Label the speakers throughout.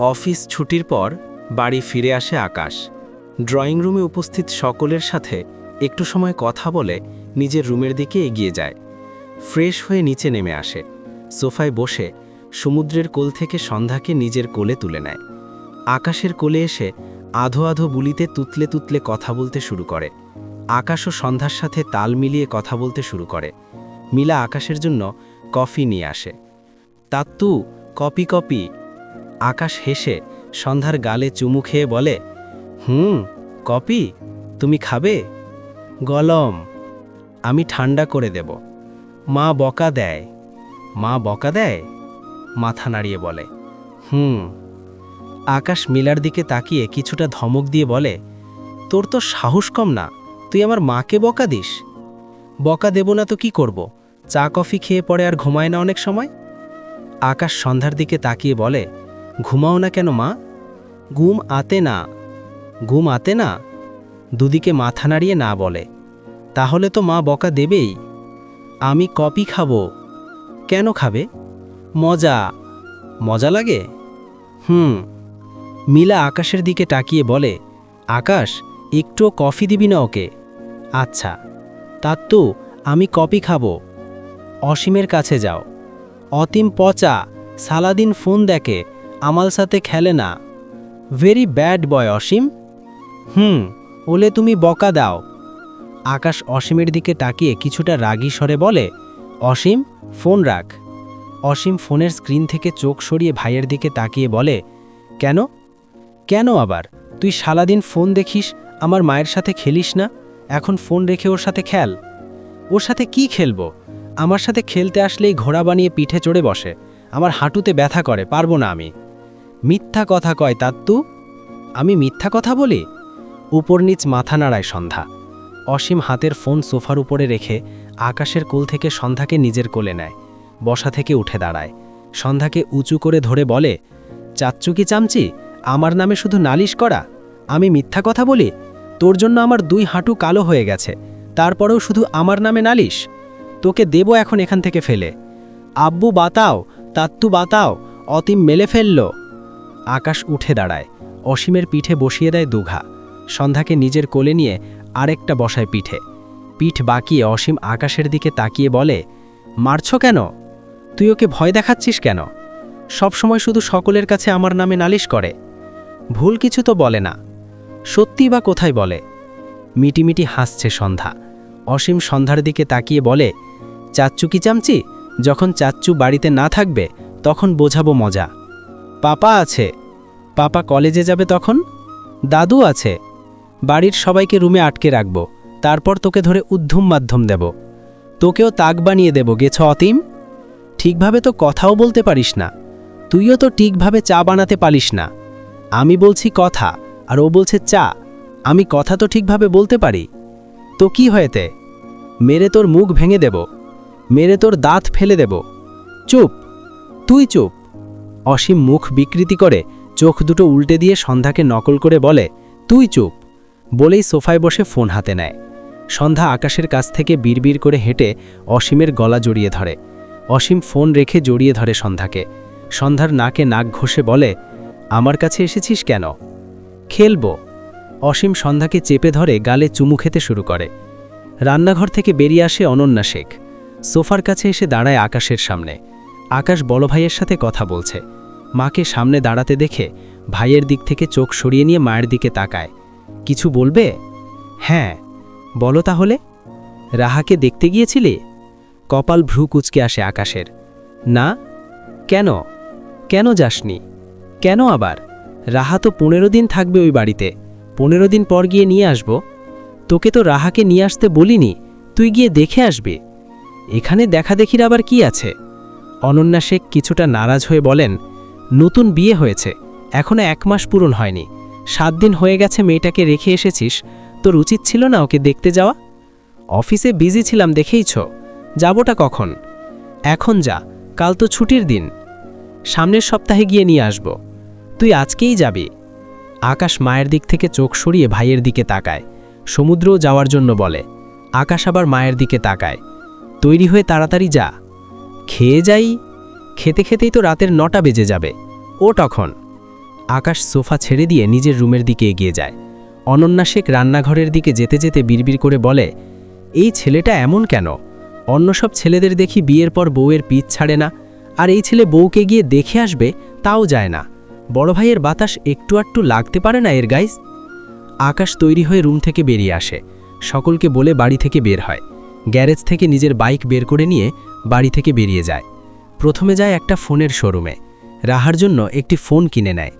Speaker 1: Office ছুটির পর বাড়ি ফিরে আসে আকাশ। ড্রয়িং রুমে উপস্থিত সকলের সাথে একটু সময় কথা বলে নিজের রুমের দিকে এগিয়ে যায়। ফ্রেশ হয়ে নিচে নেমে আসে। সোফায় বসে সমুদ্রের কোল থেকে সন্ধ্যাকে নিজের কোলে তুলে নেয়। আকাশের কোলে এসে আধো আধো বুলিতে তুতলে তুতলে কথা বলতে শুরু করে। আকাশ ও সন্ধ্যার সাথে তাল মিলিয়ে কথা বলতে শুরু করে। মিলা আকাশের জন্য কফি নিয়ে আসে। তাত্তু, কপি কপি। আকাশ হেসে সন্ধ্যার গালে চুমু খেয়ে বলে, হুম, কপি, তুমি খাবে? গলম, আমি ঠান্ডা করে দেব। মা বকা দেয়। মা বকা দেয়? মাথা নাড়িয়ে বলে, হুম। আকাশ মিলার দিকে তাকিয়ে কিছুটা ধমক দিয়ে বলে, তোর তো সাহস কম না, তুই আমার মাকে বকা দিস? বকা দেব না তো কি করব? চা, কফি খেয়ে পরে আর ঘুমায় না অনেক সময়? আকাশ সন্ধ্যার দিকে তাকিয়ে বলে ঘুমাও না কেন, মা? ঘুম আতে না। ঘুম আতে না? দুদিকে মাথা নাড়িয়ে না বলে। তাহলে তো মা বকা দেবেই। আমি কপি খাব। কেন খাবে? মজা। মজা লাগে? হুম। মিলা আকাশের দিকে তাকিয়ে বলে, আকাশ একটু কফি দিবি না ওকে? আচ্ছা। তার তো, আমি কপি খাব। অসীমের কাছে যাও। অতিম পচা, সালাদিন ফোন দেখে। আমাল সাথে খেলে না। ভেরি ব্যাড বয় অসীম। হুম, ওলে তুমি বকা দাও। আকাশ অসীমের দিকে তাকিয়ে কিছুটা রাগী স্বরে বলে, অসীম, ফোন রাখ। অসীম ফোনের স্ক্রিন থেকে চোখ সরিয়ে ভাইয়ের দিকে তাকিয়ে বলে, কেন? কেন আবার? তুই সারাদিন ফোন দেখিস, আমার মায়ের সাথে খেলিস না? এখন ফোন রেখে ওর সাথে খেল। ওর সাথে কি খেলব? আমার সাথে খেলতে আসলেই ঘোড়া বানিয়ে পিঠে চড়ে বসে। আমার হাঁটুতে ব্যথা করে, পারব না আমি। মিথ্যা কথা কয় তাত্তু আমি মিথ্যা কথা বলি? উপর নিচ মাথা নাড়ায় সন্ধ্যা। অসীম হাতের ফোন সোফার উপরে রেখে আকাশের কোল থেকে সন্ধ্যাকে নিজের কোলে নেয়। বসা থেকে উঠে দাঁড়ায়। সন্ধ্যাকে উঁচু করে ধরে বলে, চাচ্চু কি চামচি? আমার নামে শুধু নালিশ করা? আমি মিথ্যা কথা বলি? তোর জন্য আমার দুই হাঁটু কালো হয়ে গেছে। তারপরেও শুধু আমার নামে নালিশ? তোকে দেব এখন এখান থেকে ফেলে। আব্বু বাতাও, তাত্তু বাতাও, অতিম মেলে ফেলল। আকাশ উঠে দাঁড়ায়, অসীমের পিঠে বসিয়ে দেয় দুঘা। সন্ধ্যাকে নিজের কোলে নিয়ে আরেকটা বসায় পিঠে। পিঠ বাকিয়ে অসীম আকাশের দিকে তাকিয়ে বলে, মারছ কেন? তুই ওকে ভয় দেখাচ্ছিস কেন? সবসময় শুধু সকলের কাছে আমার নামে নালিশ করে। ভুল কিছু তো বলে না। সত্যি বা কোথায় বলে? মিটিমিটি হাসছে সন্ধ্যা। অসীম সন্ধ্যার দিকে তাকিয়ে বলে, চাচ্চু কি চামচি? যখন চাচ্চু বাড়িতে না থাকবে, তখন বোঝাবো মজা। পাপা আছে। পাপা কলেজে যাবে তখন? দাদু আছে। বাড়ির সবাইকে রুমে আটকে রাখব। তারপর তোকে ধরে উদ্ধুম মাধ্যম দেব। তোকেও তাক বানিয়ে দেব, গেছ অতিম? ঠিকভাবে তো কথাও বলতে পারিস না। তুইও তো ঠিকভাবে চা বানাতে পারিস না। আমি বলছি কথা, আর ও বলছে চা। আমি কথা তো ঠিকভাবে বলতে পারি? তো কি হয়েতে? মেরে তোর মুখ ভেঙে দেব। মেরে তোর দাঁত ফেলে দেব। চুপ। তুই চুপ। অসীম মুখ বিকৃতি করে, চোখ দুটো উল্টে দিয়ে সন্ধ্যাকে নকল করে বলে, তুই চুপ। বলেই সোফায় বসে ফোন হাতে নেয়। সন্ধ্যা আকাশের কাছ থেকে বিড়বিড় করে হেঁটে অসীমের গলা জড়িয়ে ধরে। অসীম ফোন রেখে জড়িয়ে ধরে সন্ধ্যাকে। সন্ধ্যার নাকে নাক ঘষে বলে, আমার কাছে এসেছিস কেন? খেলব। অসীম সন্ধ্যাকে চেপে ধরে গালে চুমু খেতে শুরু করে। রান্নাঘর থেকে বেরিয়ে আসে অনন্যা শেখ। সোফার কাছে এসে দাঁড়ায় আকাশের সামনে। আকাশ বড় ভাইয়ের সাথে কথা বলছে। মাকে সামনে দাঁড়াতে দেখে ভাইয়ের দিক থেকে চোখ সরিয়ে নিয়ে মায়ের দিকে তাকায়। কিছু বলবে? হ্যাঁ। বলো তাহলে। রাহাকে দেখতে গিয়েছিলে? কপাল ভ্রু কুচকে আসে আকাশের। না। কেন? কেন যাসনি? কেন আবার? রাহা তো পনেরো দিন থাকবে ওই বাড়িতে। পনেরো দিন পর গিয়ে নিয়ে আসব। তোকে তো রাহাকে নিয়ে আসতে বলিনি। তুই গিয়ে দেখে আসবি। এখানে দেখা দেখির আবার কি আছে? অনন্যা শেখ কিছুটা নারাজ হয়ে বলেন, নতুন বিয়ে হয়েছে, এখনও এক মাস পূরণ হয়নি। সাত দিন হয়ে গেছে মেয়েটাকে রেখে এসেছিস, তোর উচিত ছিল না ওকে দেখতে যাওয়া? অফিসে বিজি ছিলাম দেখেইছ, যাবটা কখন? এখন যা, কাল তো ছুটির দিন। সামনের সপ্তাহে গিয়ে নিয়ে আসব। তুই আজকেই যাবি। আকাশ মায়ের দিক থেকে চোখ সরিয়ে ভাইয়ের দিকে তাকায়। সমুদ্রও যাওয়ার জন্য বলে। আকাশ আবার মায়ের দিকে তাকায়। তৈরি হয়ে তাড়াতাড়ি যা। খেয়ে যাই? খেতে খেতেই তো রাতের নটা বেজে যাবে। ও তখন। আকাশ সোফা ছেড়ে দিয়ে নিজের রুমের দিকে এগিয়ে যায়। অনন্যা শেখ রান্নাঘরের দিকে যেতে যেতে বিড়বিড় করে বলে, এই ছেলেটা এমন কেন? অন্য সব ছেলেদের দেখি বিয়ের পর বউয়ের পিঠ ছাড়ে না, আর এই ছেলে বউকে গিয়ে দেখে আসবে, তাও যায় না। বড় ভাইয়ের বাতাস একটু একটু লাগতে পারে না এর গাইজ? আকাশ তৈরি হয়ে রুম থেকে বেরিয়ে আসে। সকলকে বলে বাড়ি থেকে বের হয়। গ্যারেজ থেকে নিজের বাইক বের করে নিয়ে বাড়ি থেকে বেরিয়ে যায়। প্রথমে যায় একটা ফোনের শোরুমে। রাহার জন্য একটি ফোন কিনে নেয়।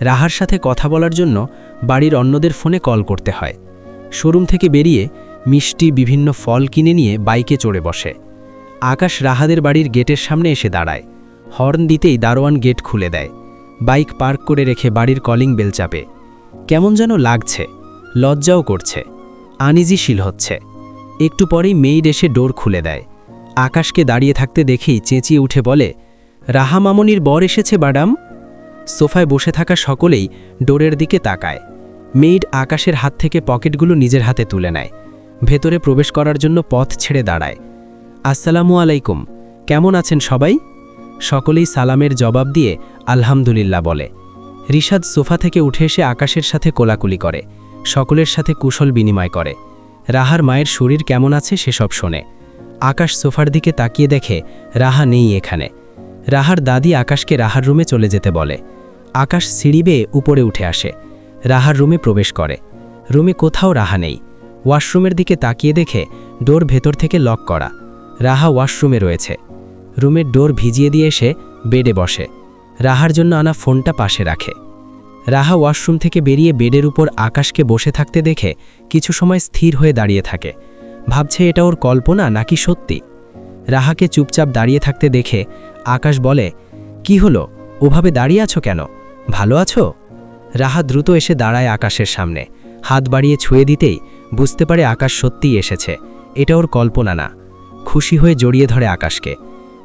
Speaker 1: রাহার সাথে কথা বলার জন্য বাড়ির অন্যদের ফোনে কল করতে হয়। শোরুম থেকে বেরিয়ে মিষ্টি বিভিন্ন ফল কিনে নিয়ে বাইকে চড়ে বসে। আকাশ রাহাদের বাড়ির গেটের সামনে এসে দাঁড়ায়। হর্ন দিতেই দারোয়ান গেট খুলে দেয়। বাইক পার্ক করে রেখে বাড়ির কলিং বেল চাপে। কেমন যেন লাগছে। লজ্জাও করছে। আনিজিশীল হচ্ছে। একটু পরেই মেইড এসে ডোর খুলে দেয়। আকাশকে দাঁড়িয়ে থাকতে দেখেই চেঁচিয়ে উঠে বলে, রাহা মামনির বর এসেছে বাডাম সোফায় বসে থাকা সকলেই ডোরের দিকে তাকায়। মেইড আকাশের হাত থেকে পকেটগুলো নিজের হাতে তুলে নেয়। ভেতরে প্রবেশ করার জন্য পথ ছেড়ে দাঁড়ায়। আসসালামু আলাইকুম, কেমন আছেন সবাই? সকলেই সালামের জবাব দিয়ে আলহামদুলিল্লাহ বলে। রিশাদ সোফা থেকে উঠে এসে আকাশের সাথে কোলাকুলি করে, সকলের সাথে কুশল বিনিময় করে। রাহার মায়ের শরীর কেমন আছে সেসব শোনে। আকাশ সোফার দিকে তাকিয়ে দেখে রাহা নেই এখানে। রাহার দাদি আকাশকে রাহার রুমে চলে যেতে বলে। আকাশ সিঁড়ি বেয়ে উপরে উঠে আসে। রাহার রুমে প্রবেশ করে। রুমে কোথাও রাহা নেই। ওয়াশরুমের দিকে তাকিয়ে দেখে ডোর ভেতর থেকে লক করা। রাহা ওয়াশরুমে রয়েছে। রুমের ডোর ভিজিয়ে দিয়ে এসে বেডে বসে। রাহার জন্য আনা ফোনটা পাশে রাখে। রাহা ওয়াশরুম থেকে বেরিয়ে বেডের উপর আকাশকে বসে থাকতে দেখে কিছু সময় স্থির হয়ে দাঁড়িয়ে থাকে। ভাবছে এটা ওর কল্পনা নাকি সত্যি? রাহাকে চুপচাপ দাঁড়িয়ে থাকতে দেখে আকাশ বলে, কি হলো? ওভাবে দাঁড়িয়ে আছো কেন? ভালো আছো? রাহা দ্রুত এসে দাঁড়ায় আকাশের সামনে। হাত বাড়িয়ে ছুঁয়ে দিতেই বুঝতে পারে আকাশ সত্যিই এসেছে। এটা ওর কল্পনা না। খুশি হয়ে জড়িয়ে ধরে আকাশকে।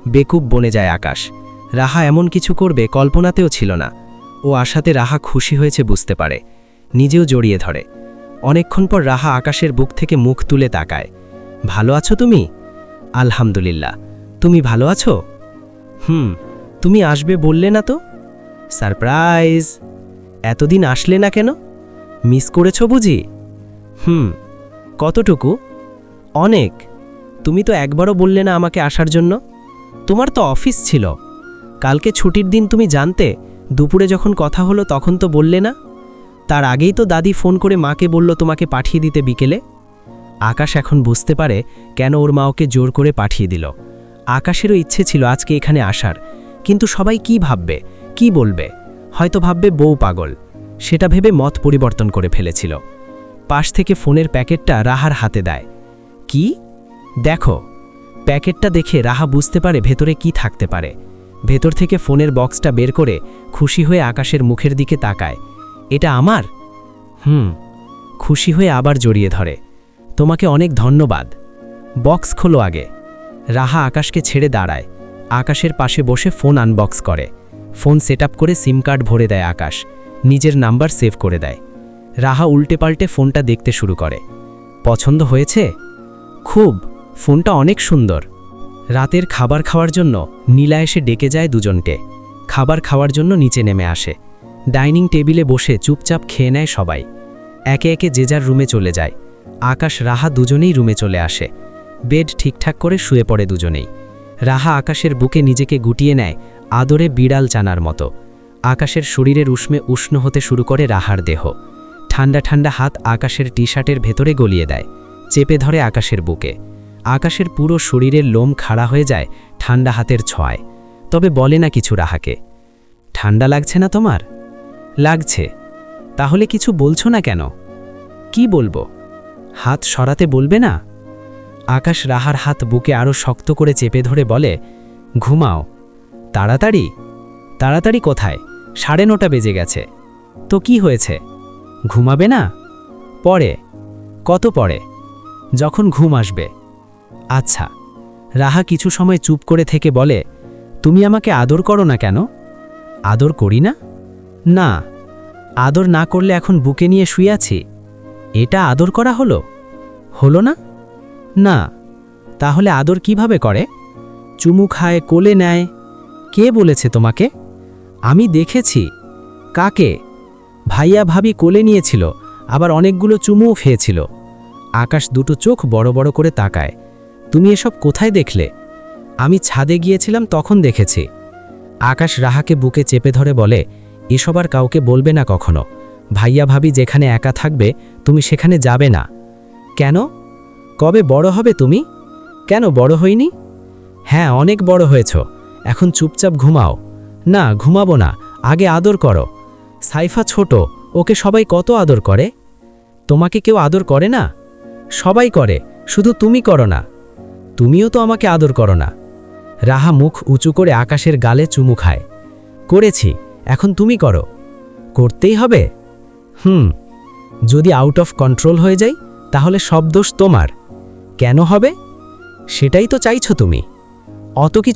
Speaker 1: বেকুব বনে যায় আকাশ। রাহা এমন কিছু করবে কল্পনাতেও ছিল না। ও আশাতে রাহা খুশি হয়েছে বুঝতে পারে। নিজেও জড়িয়ে ধরে। অনেকক্ষণ পর রাহা আকাশের বুক থেকে মুখ তুলে তাকায়। ভালো আছো তুমি? আলহামদুলিল্লাহ। তুমি ভালো আছো? হুম, তুমি আসবে বললে না তো? সারপ্রাইজ। এতদিন আসলে না কেন? মিস করেছ বুঝি? হুম, কতটুকু? অনেক। তুমি তো একবারও বললে না আমাকে আসার জন্য? তোমার তো অফিস ছিল। কালকে ছুটির দিন তুমি জানতে দুপুরে যখন কথা হলো তখন তো বললে না। তার আগেই তো দাদি ফোন করে মাকে বলল তোমাকে পাঠিয়ে দিতে বিকেলে। আকাশ এখন বুঝতে পারে কেন ওর মা ওকে জোর করে পাঠিয়ে দিল। আকাশেরও ইচ্ছে ছিল আজকে এখানে আসার। কিন্তু সবাই কি ভাববে, কি বলবে? হয়তো ভাববে বউ পাগল। সেটা ভেবে মত পরিবর্তন করে ফেলেছিল। পাশ থেকে ফোনের প্যাকেটটা রাহার হাতে দেয়। কি? দেখো, প্যাকেটটা দেখে রাহা বুঝতে পারে ভেতরে কি থাকতে পারে। ভেতর থেকে ফোনের বক্সটা বের করে খুশি হয়ে আকাশের মুখের দিকে তাকায়। এটা আমার? হুম, খুশি হয়ে আবার জড়িয়ে ধরে। তোমাকে অনেক ধন্যবাদ। বক্স খোলো আগে। রাহা আকাশকে ছেড়ে দাঁড়ায়। আকাশের পাশে বসে ফোন আনবক্স করে। ফোন সেট করে সিম কার্ড ভরে দেয় আকাশ। নিজের নাম্বার সেভ করে দেয়। রাহা উল্টে পাল্টে ফোনটা দেখতে শুরু করে। পছন্দ হয়েছে? খুব। ফোনটা অনেক সুন্দর। রাতের খাবার খাওয়ার জন্য নীলা এসে ডেকে যায় দুজনকে। খাবার খাওয়ার জন্য নিচে নেমে আসে। ডাইনিং টেবিলে বসে চুপচাপ খেয়ে নেয় সবাই। একে একে যে যার রুমে চলে যায়। আকাশ, রাহা দুজনেই রুমে চলে আসে। বেড ঠিকঠাক করে শুয়ে পড়ে দুজনেই। রাহা আকাশের বুকে নিজেকে গুটিয়ে নেয় আদরে বিড়াল চানার মতো। আকাশের শরীরের উষ্মে উষ্ণ হতে শুরু করে রাহার দেহ। ঠান্ডা ঠান্ডা হাত আকাশের টি শার্টের ভেতরে গলিয়ে দেয়। চেপে ধরে আকাশের বুকে। আকাশের পুরো শরীরের লোম খাড়া হয়ে যায় ঠান্ডা হাতের ছয় তবে বলে না কিছু রাহাকে। ঠান্ডা লাগছে না তোমার? লাগছে। তাহলে কিছু বলছো না কেন? কি বলব? হাত সরাতে বলবে না? আকাশ রাহার হাত বুকে আরও শক্ত করে চেপে ধরে বলে, ঘুমাও। তাড়াতাড়ি? তাড়াতাড়ি কোথায়? সাড়ে নটা বেজে গেছে। তো কি হয়েছে? ঘুমাবে না? পরে। কত পরে? যখন ঘুম আসবে। আচ্ছা রাহা কিছু সময় চুপ করে থেকে বলে, তুমি আমাকে আদর করো না কেন? আদর করি না? না, আদর না করলে এখন বুকে নিয়ে শুয়ে আছি। এটা আদর করা হলো? হলো না? না, তাহলে আদর কীভাবে করে? চুমু খায়, কোলে নেয়। কে বলেছে তোমাকে? আমি দেখেছি।
Speaker 2: কাকে? ভাইয়া ভাবি কোলে নিয়েছিল, আবার অনেকগুলো চুমুও খেয়েছিল। আকাশ দুটো চোখ বড় বড় করে তাকায়। তুমি এসব কোথায় দেখলে? আমি ছাদে গিয়েছিলাম, তখন দেখেছি। আকাশ রাহাকে বুকে চেপে ধরে বলে, এসব আর কাউকে বলবে না কখনো। ভাইয়া ভাবি যেখানে একা থাকবে, তুমি সেখানে যাবে না। কেন? কবে বড় হবে তুমি? কেন বড় হইনি? হ্যাঁ অনেক বড় হয়েছ। এখন চুপচাপ ঘুমাও। না, ঘুমাবো না। আগে আদর করো। সাইফা ছোট, ওকে সবাই কত আদর করে? তোমাকে কেউ আদর করে না? সবাই করে, শুধু তুমি করো না। তুমিও তো আমাকে আদর করো না। রাহা মুখ উঁচু করে আকাশের গালে চুমু খায়। করেছি, এখন তুমি করো। করতেই হবে? হুম, যদি আউট অফ কন্ট্রোল হয়ে যাই, তাহলে সব দোষ তোমার। কেন হবে? সেটাই তো চাইছো তুমি। অত কি